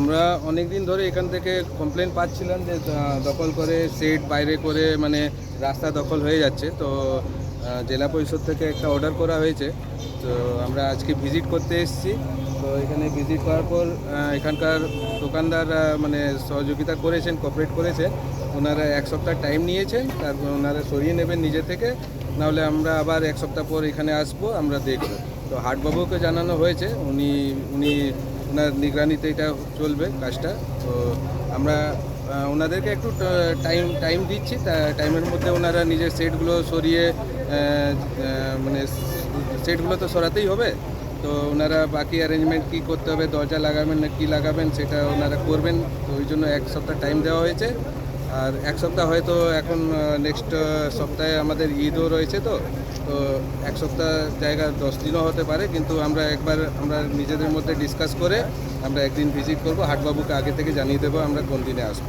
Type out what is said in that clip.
আমরা অনেক দিন ধরে এখান থেকে কমপ্লেন পাচ্ছিলাম যে দখল করে সেট বাইরে করে মানে রাস্তা দখল হয়ে যাচ্ছে। তো জেলা পরিষদ থেকে একটা অর্ডার করা হয়েছে। তো আমরা আজকে ভিজিট করতে এসেছি। তো এখানে ভিজিট করার পর এখানকার দোকানদার মানে সহযোগিতা করেছেন কোঅপারেট করেছেন ওনারা এক সপ্তাহ টাইম নিয়েছেন তারপর ওনারা সরিয়ে নেবেন নিজে থেকে। নাহলে আমরা আবার এক সপ্তাহ পর এখানে আসব, আমরা দেখব। তো হাটবাবুকে জানানো হয়েছে, উনি উনি ওনার নিগরানিতে এটা চলবে কাজটা। তো আমরা ওনাদেরকে একটু টাইম টাইম দিচ্ছি। টাইমের মধ্যে ওনারা নিজের সেটগুলো সরিয়ে মানে সেটগুলো তো সরাতেই হবে। তো ওনারা বাকি অ্যারেঞ্জমেন্ট কী করতে হবে, দরজা লাগাবেন না কী লাগাবেন, সেটা ওনারা করবেন। তো ওই জন্য এক সপ্তাহ টাইম দেওয়া হয়েছে। আর এক সপ্তাহ হয়তো এখন নেক্সট সপ্তাহে আমাদের ঈদও রয়েছে তো। তো এক সপ্তাহ জায়গা দশ দিনও হতে পারে, কিন্তু আমরা একবার আমরা নিজেদের মধ্যে ডিসকাস করে আমরা একদিন ভিজিট করব। হাটবাবুকে আগে থেকে জানিয়ে দেবো আমরা কোন দিনে আসব।